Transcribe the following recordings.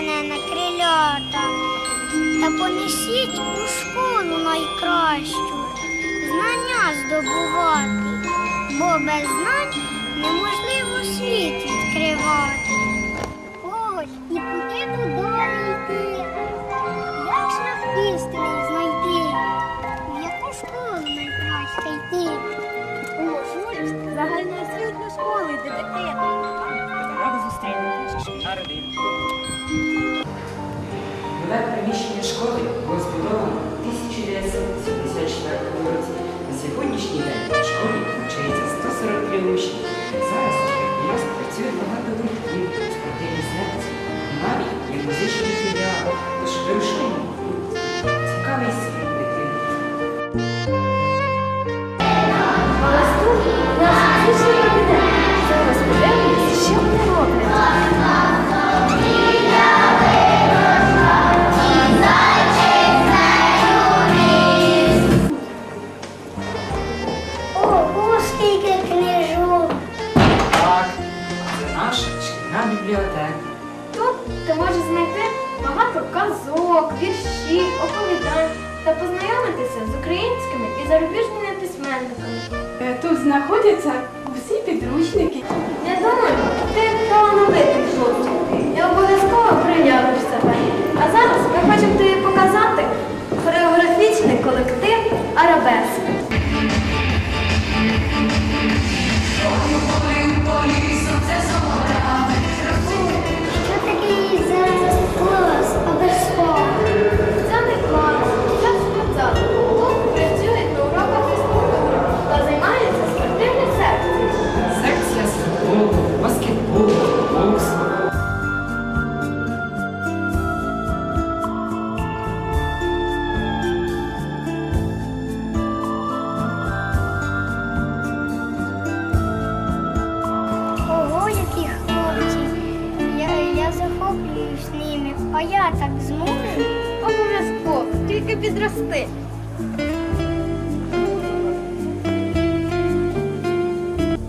мене на крильота та понесіть у школу найкращу, знання здобувати, бо без знань неможливо світ відкривати. Ось і куди додому йти, як шлях істини знати. Музичні філіали. Тож вирушаємо. Цікавий світ дитини. У нас фізичний кабінет. Зараз що вони роблять. Так, це наша шкільна бібліотека. Тут ти можеш знайти багато казок, віршів, оповідань та познайомитися з українськими і зарубіжними письменниками. Е, Тут знаходяться усі підручники. Я думаю, ти талановитий хлопчик. Я обов'язково проявиш а я так зможу? Обов'язково, тільки підрости.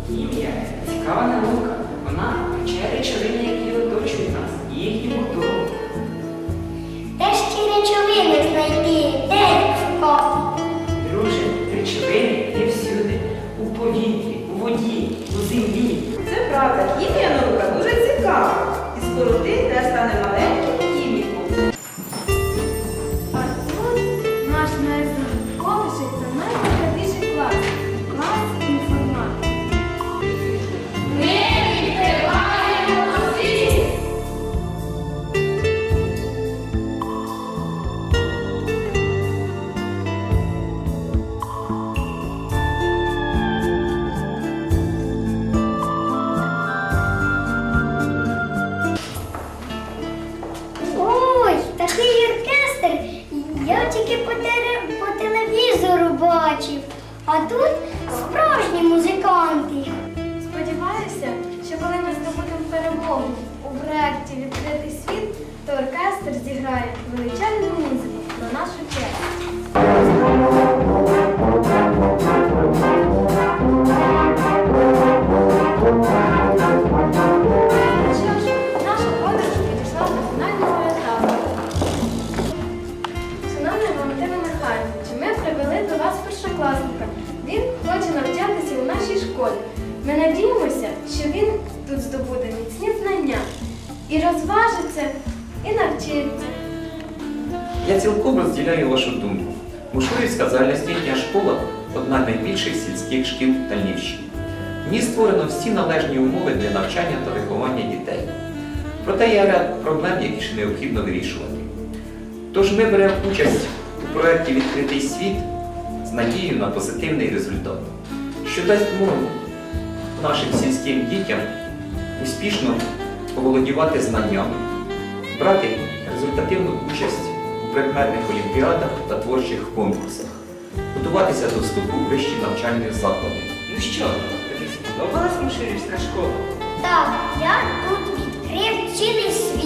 Хімія цікава наука. Вона вивчає речовини, які оточують нас, і їхню будову. Де ж ті речовини знайти? Де шукати? Друже, речовини є всюди. У повітрі, у воді, у землі. Це правда, хімія наука А тут справжні музиканти. Сподіваюся, що коли ми здобудемо перемогу у проєкті Відкритий світ, то оркестр зіграє величезну музику школі. Ми надіємося, що він тут здобуде міцні знання і розважиться, і навчиться. Я цілком розділяю вашу думку. Мушурівська загальноосвітня школа одна з найбільших сільських шкіл на Львівщині. В ній створено всі належні умови для навчання та виховання дітей. Проте є ряд проблем, які ще необхідно вирішувати. Тож ми беремо участь у проєкті Відкритий світ з надією на позитивний результат, що дасть змогу нашим сільським дітям успішно оволодівати знаннями, брати результативну участь у предметних олімпіадах та творчих конкурсах, готуватися до вступу в вищі навчальні заклади. Ну що, тобі сподобалась Муширівська школа? Так, я тут відкрив цілий світ.